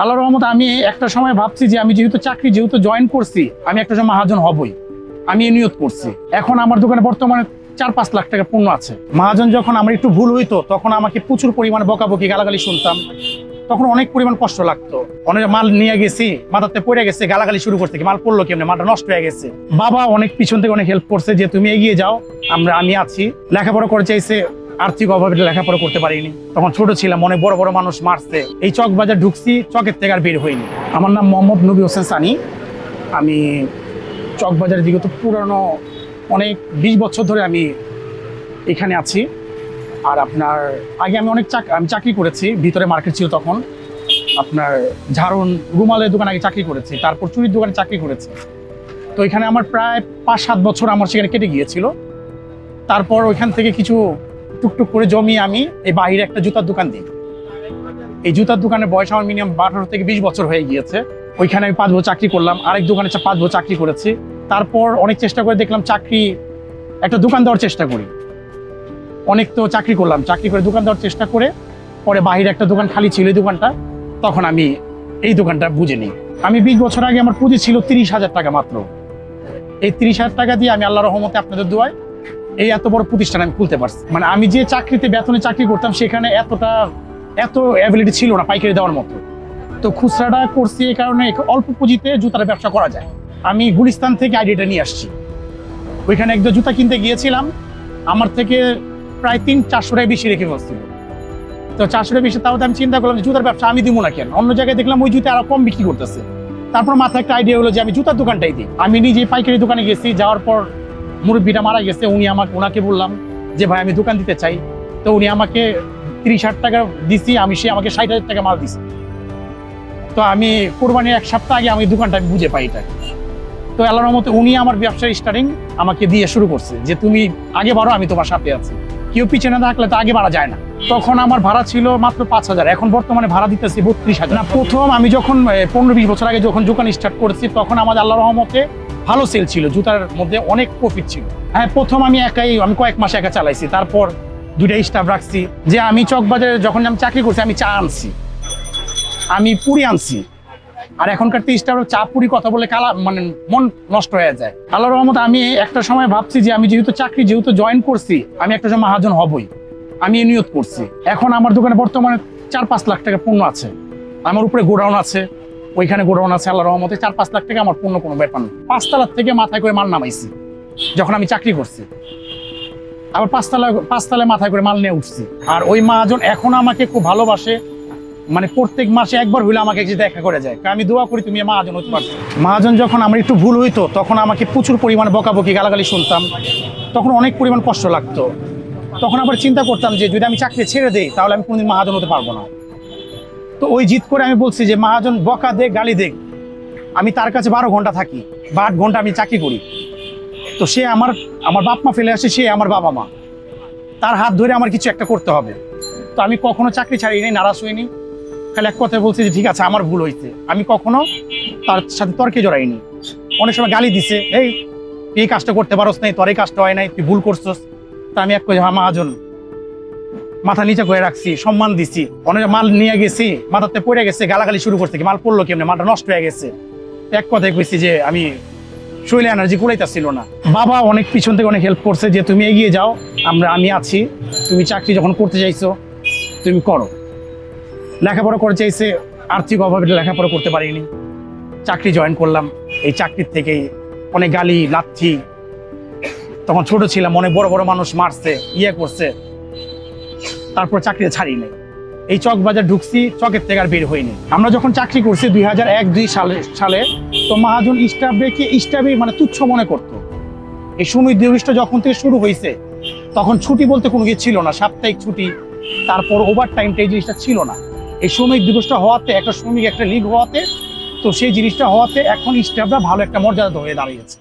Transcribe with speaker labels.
Speaker 1: আল্লাহ রহমত আমি একটা সময় ভাবছি যে আমি যেহেতু চাকরি, যেহেতু জয়েন করছি, আমি একটা সময় মহাজন হবই। আমি এই নিয়ত করছি। এখন আমার দোকানে বর্তমানে চার পাঁচ লাখ টাকা পণ্য আছে। মহাজন যখন আমার একটু ভুল হইতো, তখন আমাকে প্রচুর পরিমাণে বকাবকি, গালাগালি শুনতাম। তখন অনেক পরিমাণ কষ্ট লাগতো। অনেক মাল নিয়ে গেছি, মাথাতে পড়ে গেছে, গালাগালি শুরু করছে মাল পড়ল কেমনে? মালটা নষ্ট হয়ে গেছে। বাবা অনেক পিছন থেকে অনেক হেল্প করছে যে, তুমি এগিয়ে যাও, আমরা, আমি আছি। লেখাপড়া করে চাইছে আর্থিক অভাবে লেখাপড়া করতে পারিনি। তখন ছোট ছিলাম অনেক বড় বড় মানুষ মারছে। এই চক বাজার ঢুকছি, চকের থেকে আর বের হইনি। আমার নাম মোহাম্মদ নবী হোসেন সানি। আমি চকবাজারের দিকে তো পুরানো অনেক বিশ বছর ধরে আমি এখানে আছি। আর আপনার, আগে আমি অনেক চাক, আমি চাকরি করেছি, ভিতরে মার্কেট ছিল তখন। আপনার ঝাড়ুন, রুমালের দোকানে আগে চাকরি করেছি, তারপর চুরির দোকানে চাকরি করেছি। তো এখানে আমার প্রায় পাঁচ সাত বছর আমার সেখানে কেটে গিয়েছিল। তারপর ওইখান থেকে কিছু টুকটুক করে জমিয়ে আমি এই বাহিরে একটা জুতার দোকান দিই। এই জুতার দোকানের বয়স আমার মিনিমাম আঠারো থেকে বিশ বছর হয়ে গিয়েছে। ওইখানে আমি পাঁচ বছর চাকরি করলাম, আরেক দোকানে পাঁচ বছর চাকরি করেছি। তারপর অনেক চেষ্টা করে দেখলাম চাকরি, একটা দোকান দেওয়ার চেষ্টা করি। অনেক তো চাকরি করলাম, চাকরি করে দোকান দেওয়ার চেষ্টা করে, পরে বাইরে একটা দোকান খালি ছিল দোকানটা, তখন আমি এই দোকানটা বুঝে নিই। আমি বিশ বছর আগে আমার পুঁজি ছিল তিরিশ হাজার টাকা মাত্র। এই তিরিশ হাজার টাকা দিয়ে আমি আল্লাহ রহমতে আপনাদের দোয়ায় এই এত বড় প্রতিষ্ঠান আমি খুলতে পারছি। মানে আমি যে চাকরিতে, বেতনে চাকরি করতাম, সেখানে এতটা, এত অ্যাবিলিটি ছিল না পাইকারি দেওয়ার মতো। তো খুচরাটা করছি এই কারণে অল্প পুঁজিতে জুতার ব্যবসা করা যায়। আমি গুলিস্তান থেকে আইডিয়াটা নিয়ে আসছি। ওইখানে একদম জুতা কিনতে গিয়েছিলাম। আমার থেকে প্রায় তিন, চারশো টাকা বেশি রেখে বসছিল তো চারশো টাকা বেশি, তাও আমি চিন্তা করলাম জুতার ব্যবসা আমি দিব না কেন? অন্য জায়গায় দেখলাম ওই জুতা আরও কম বিক্রি করতেছে। তারপর মাথায় একটা আইডিয়া হলো যে আমি জুতার দোকানটাই দিই। আমি নিজে পাইকারি দোকানে গেছি, যাওয়ার পর মুরব্বীটা মারা গেছে, উনি আমাকে ওনাকে বললাম যে, ভাই, আমি দোকান দিতে চাই। তো উনি আমাকে তিরিশ হাজার টাকা দিছি, আমি সে আমাকে ষাট হাজার টাকা মাল দিছি। তো আমি কোরবানির এক সপ্তাহ আগে আমি দোকানটা আমি বুঝে পাই এটা। তো আল্লাহর মতো উনি আমার ব্যবসার স্টার্টিং আমাকে দিয়ে শুরু করছে যে, তুমি আগে বাড়ো, আমি তোমার সাথে আছি। কেউ পিছনে থাকলে তো আগে বাড়া যায় না। তখন আমার ভাড়া ছিল মাত্র পাঁচ হাজার, এখন বর্তমানে ভাড়া দিতেছি বত্রিশ হাজার। না, প্রথম আমি যখন পনেরো বিশ বছর আগে যখন দোকান স্টার্ট করেছি, তখন আমাদের আল্লাহ রহমতে ভালো সেল ছিল, জুতার মধ্যে অনেক প্রফিট ছিল। হ্যাঁ প্রথম আমি একাই, আমি কয়েক মাস একা চালাইছি, তারপর দুইটা স্টাফ রাখছি, যে আমি চকবাজারে যখন আমি চাকরি করছি, আমি চা আনছি। আমি পুরি আনছি। আর এখনকার তো স্টাফ চা পুরি কথা বলে কালা মানে মন নষ্ট হয়ে যায়। আল্লাহর রহমত আমি একটা সময় ভাবছি যে আমি যেহেতু চাকরি, যেহেতু জয়েন করছি, আমি একটা সময় মহাজন হবই। আমি নিয়ত করছি। এখন আমার দোকানে বর্তমানে চার পাঁচ লাখ টাকা পণ্য আছে। আমার উপরে গোডাউন আছে। ওইখানে গোডাউন আছে আল্লাহ রহমতে চার পাঁচ লাখ টাকা আমার পণ্য কোনো ব্যাপার না। পাঁচতলার থেকে মাথায় করে মাল নামাইছি, যখন আমি চাকরি করছি। আবার পাঁচতলা, পাঁচতলায় মাথায় করে মাল নিয়ে উঠছি। আর ওই মহাজন এখন আমাকে খুব ভালোবাসে। মানে প্রত্যেক মাসে একবার হইলে আমাকে এসে দেখা করে যায়। আমি দোয়া করি তুমি মহাজন হতে পারছ মহাজন যখন আমার একটু ভুল হইতো, তখন আমাকে প্রচুর পরিমাণে বকাবকি, গালাগালি শুনতাম। তখন অনেক পরিমাণ কষ্ট লাগতো। তখন আবার চিন্তা করতাম যে যদি আমি চাকরি ছেড়ে দিই, তাহলে আমি কোনোদিন মহাজন হতে পারব না। তো ওই জিত করে আমি বলছি যে, মহাজন, বকা দেখ গালি দেখ আমি তার কাছে বারো ঘণ্টা থাকি, বা আট ঘণ্টা আমি চাকরি করি। তো সে আমার আমার বাপ মা ফেলে আসে, সে আমার বাবা মা। তার হাত ধরে আমার কিছু একটা করতে হবে। তো আমি কখনো চাকরি ছাড়িনি নারাজ হইনি। খালি এক কথায় বলছি যে, ঠিক আছে, আমার ভুল হয়েছে আমি কখনো তার সাথে তর্কে জড়াইনি। অনেক সময় গালি দিছে, এই তুই এই কাজটা করতে পারোস নাই তোর এই কাজটা হয় নাই, তুই ভুল করছস। তা আমি এক কথা মহাজন মাথা নিচে করে রাখছি, সম্মান দিছি। অনেক মাল নিয়ে গেছি, মাথাতে পড়ে গেছে, গালাগালি শুরু করছে মাল পড়ল কেমনে? মালটা নষ্ট হয়ে গেছে। এক কথায় কইছি যে আমি শৈলে এনার্জি কুলাইতেছিল না। বাবা অনেক পিছন থেকে অনেক হেল্প করছে যে তুমি এগিয়ে যাও, আমরা, আমি আছি। তুমি চাকরি যখন করতে চাইছো, তুমি করো। লেখাপড়া করে চাইছে, আর্থিক অভাবে লেখাপড়া করতে পারিনি। চাকরি জয়েন করলাম, এই চাকরির থেকেই অনেক গালি, লাথি। তখন ছোট ছিলাম, অনেক বড় বড় মানুষ মারছে ইয়ে করছে। তারপর চাকরিটা ছাড়ি নাই। এই চক বাজার ঢুকছি, চকের থেকে আর বের হইনি আমরা যখন চাকরি করছি দুই হাজার এক, দুই সালে সালে, তো মহাজন স্টাফকে স্টাফে মানে তুচ্ছ মনে করতো। এই সুনির্দিষ্ট যখন থেকে শুরু হয়েছে তখন ছুটি বলতে কোনো কিছু ছিল না, সাপ্তাহিক ছুটি, তারপর ওভার টাইমটা এই জিনিসটা ছিল না। এই শ্রমিক দিবসটা হওয়াতে, একটা শ্রমিক একটা লিগ হওয়াতে, তো সেই জিনিসটা হওয়াতে এখন স্টাফরা ভালো একটা মর্যাদা হয়ে দাঁড়িয়েছে।